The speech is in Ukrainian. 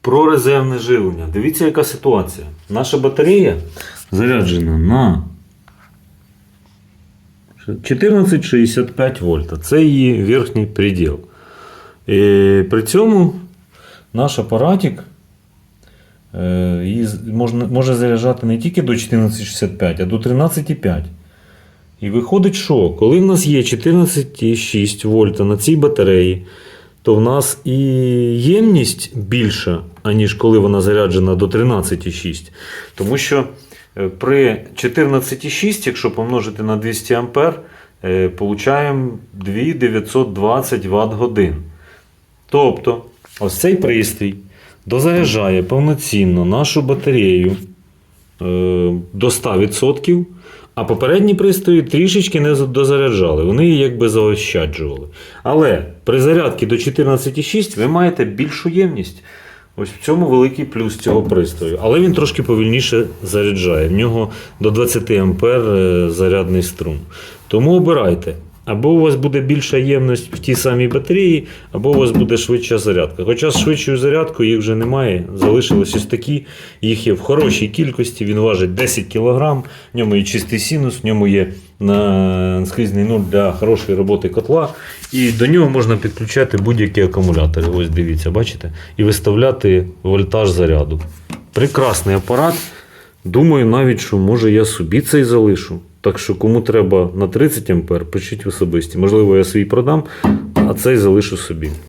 Про резервне живлення. Дивіться, яка ситуація. Наша батарея заряджена на 1465 вольта. Це її верхній приділ. І при цьому наш апаратик е, може заряджати не тільки до 1465, а до 13,5. І виходить, що коли в нас є 14,6 вольта на цій батареї, то в нас і ємність більша, аніж коли вона заряджена до 13,6. Тому що е, при 14,6, якщо помножити на 200 А, е, получаємо 2920 Вт годин. Тобто, ось цей пристрій дозаряджає повноцінно нашу батарею е, до 100%, а попередні пристрої трішечки не дозаряджали. Вони її якби заощаджували. Але при зарядці до 14,6 ви маєте більшу ємність. Ось в цьому великий плюс цього пристрою. Але він трошки повільніше заряджає. В нього до 20 А е, зарядний струм. Тому обирайте. Або у вас буде більша ємність в тій самій батареї, або у вас буде швидша зарядка. Хоча з швидшою зарядкою їх вже немає. Залишилось ось такі. Їх є в хорошій кількості. Він важить 10 кг, в ньому є чистий синус, в ньому є на скрізний нуль для хорошої роботи котла. І до нього можна підключати будь-які акумулятори. Ось дивіться, бачите? І виставляти вольтаж заряду. Прекрасний апарат. Думаю, навіть, що може я собі цей залишу. Так що кому треба на 30 ампер, пишіть особисті. Можливо, я свій продам, а цей залишу собі.